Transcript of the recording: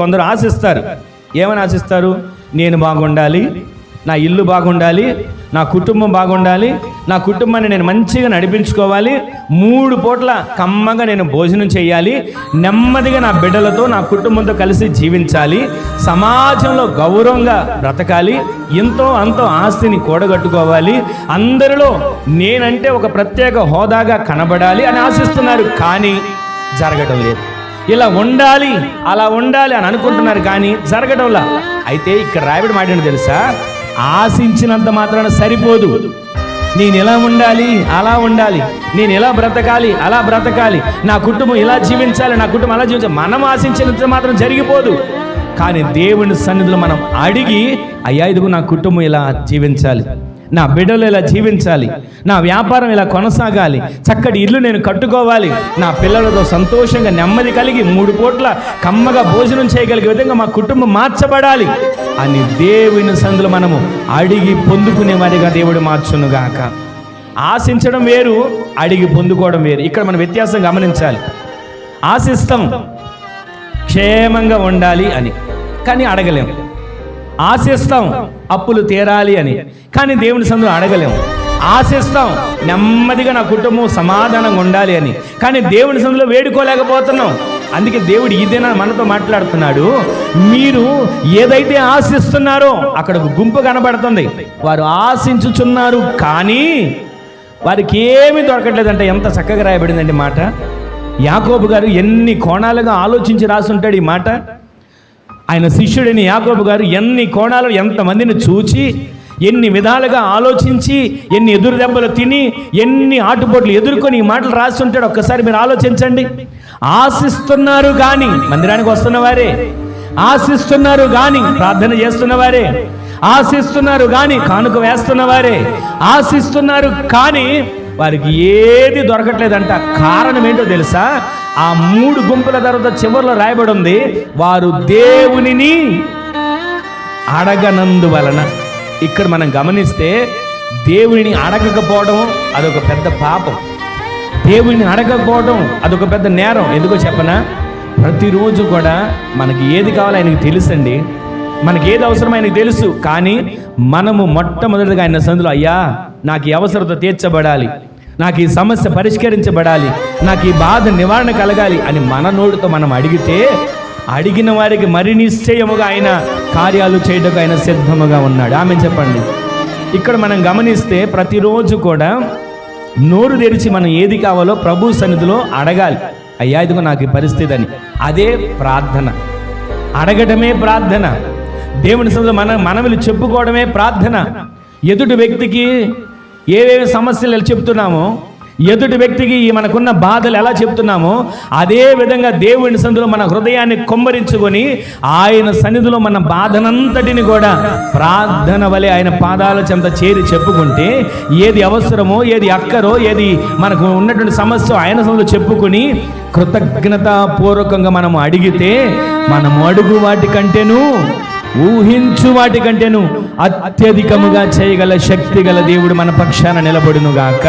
కొందరు ఆశిస్తారు. ఏమని ఆశిస్తారు? నేను బాగుండాలి నా ఇల్లు బాగుండాలి నా కుటుంబం బాగుండాలి నా కుటుంబాన్ని నేను మంచిగా నడిపించుకోవాలి మూడు పూట్ల కమ్మగా నేను భోజనం చేయాలి నెమ్మదిగా నా బిడ్డలతో నా కుటుంబంతో కలిసి జీవించాలి సమాజంలో గౌరవంగా బ్రతకాలి ఎంతో అంతో ఆస్తిని కూడగట్టుకోవాలి అందరిలో నేనంటే ఒక ప్రత్యేక హోదాగా కనబడాలి అని ఆశిస్తున్నారు. కానీ జరగటం లేదు. ఇలా ఉండాలి అలా ఉండాలి అని అనుకుంటున్నారు కానీ జరగడంలా అయితే ఇక్కడ రాయబడి మాట తెలుసా? ఆశించినంత మాత్రాన సరిపోదు. నేను ఎలా ఉండాలి అలా ఉండాలి నేను ఎలా బ్రతకాలి అలా బ్రతకాలి నా కుటుంబం ఇలా జీవించాలి నా కుటుంబం అలా జీవించాలి మనం ఆశించినంత మాత్రం జరిగిపోదు. కానీ దేవుని సన్నిధిలో మనం అడిగి అయ్యా ఇదిగో నా కుటుంబం ఇలా జీవించాలి. నా బిడ్డలు ఇలా జీవించాలి. నా వ్యాపారం ఇలా కొనసాగాలి. చక్కటి ఇల్లు నేను కట్టుకోవాలి. నా పిల్లలతో సంతోషంగా నెమ్మది కలిగి మూడు పూట్ల కమ్మగా భోజనం చేయగలిగే విధంగా మా కుటుంబం మార్చబడాలి అని దేవుని సందులు మనము అడిగి పొందుకునే వారిగా దేవుడు మార్చునుగాక. ఆశించడం వేరు అడిగి పొందుకోవడం వేరు. ఇక్కడ మనం వ్యత్యాసం గమనించాలి. ఆశిస్తాం క్షేమంగా ఉండాలి అని. కానీ అడగలేము ఆశిస్తాం అప్పులు తీరాలి అని. కానీ దేవుని సందులో అడగలేం. ఆశిస్తాం నెమ్మదిగా నా కుటుంబం సమాధానంగా ఉండాలి అని. కానీ దేవుని సందులో వేడుకోలేకపోతున్నాం. అందుకే దేవుడు ఇదేనా మనతో మాట్లాడుతున్నాడు. మీరు ఏదైతే ఆశిస్తున్నారో అక్కడ ఒక గుంపు కనబడుతుంది. వారు ఆశించుచున్నారు కానీ వారికి ఏమీ దొరకట్లేదంటే ఎంత చక్కగా రాయబడిందండి మాట. యాకోబు గారు ఎన్ని కోణాలుగా ఆలోచించి రాసుంటాడు ఈ మాట. ఆయన శిష్యుడైన యాకోబు గారు ఎన్ని కోణాలు ఎంతమందిని చూచి ఎన్ని విధాలుగా ఆలోచించి ఎన్ని ఎదురు దెబ్బలు తిని ఎన్ని ఆటుపోట్లు ఎదుర్కొని ఈ మాటలు రాసి ఉంటాడు ఒక్కసారి మీరు ఆలోచించండి. ఆశిస్తున్నారు కానీ మందిరానికి వస్తున్న వారే. ఆశిస్తున్నారు కానీ ప్రార్థన చేస్తున్న వారే. ఆశిస్తున్నారు కానీ కానుక వేస్తున్న వారే. ఆశిస్తున్నారు కానీ వారికి ఏది దొరకట్లేదంట. కారణం ఏంటో తెలుసా? ఆ మూడు గుంపుల తర్వాత చివరిలో రాయబడి ఉంది వారు దేవునిని అడగనందువలన. ఇక్కడ మనం గమనిస్తే దేవునిని అడగకపోవడం అదొక పెద్ద పాపం. దేవుని అడగకపోవడం అదొక పెద్ద నేరం. ఎందుకో చెప్పనా? ప్రతిరోజు కూడా మనకి ఏది కావాలో ఆయనకి తెలుసండి. మనకి ఏది అవసరం ఆయనకు తెలుసు. కానీ మనము మొట్టమొదటిగా ఆయన సందులో అయ్యా నాకు అవసరత తీర్చబడాలి. నాకు ఈ సమస్య పరిష్కరించబడాలి నాకు ఈ బాధ నివారణ కలగాలి అని మన నోటితో మనం అడిగితే అడిగిన వారికి మరి నిశ్చయముగా ఆయన కార్యాలు చేయటకు ఆయన సిద్ధముగా ఉన్నాడు. ఆమె చెప్పండి. ఇక్కడ మనం గమనిస్తే ప్రతిరోజు కూడా నోరు తెరిచి మనం ఏది కావాలో ప్రభు సన్నిధిలో అడగాలి. అయ్యా ఇదిగో నాకు ఈ పరిస్థితి అని. అదే ప్రార్థన. అడగటమే ప్రార్థన. దేవుని సన్నిధిలో మన మనవిలు చెప్పుకోవడమే ప్రార్థన. ఎదుటి వ్యక్తికి ఏవేవి సమస్యలు చెప్తున్నామో ఎదుటి వ్యక్తికి ఈ మనకున్న బాధలు ఎలా చెప్తున్నామో అదే విధంగా దేవుని సన్నిధిలో మన హృదయాన్ని కొమ్మరించుకొని ఆయన సన్నిధిలో మన బాధనంతటిని కూడా ప్రార్థన వలె ఆయన పాదాల చెంత చేరి చెప్పుకుంటే ఏది అవసరమో ఏది అక్కరో ఏది మనకు ఉన్నటువంటి సమస్య ఆయన సన్నిధిలో చెప్పుకొని కృతజ్ఞతాపూర్వకంగా మనం అడిగితే మనము అడుగు వాటి కంటేను ఊహించు వాటి కంటేను అత్యధికముగా చేయగల శక్తి గల దేవుడు మన పక్షాన నిలబడునుగాక.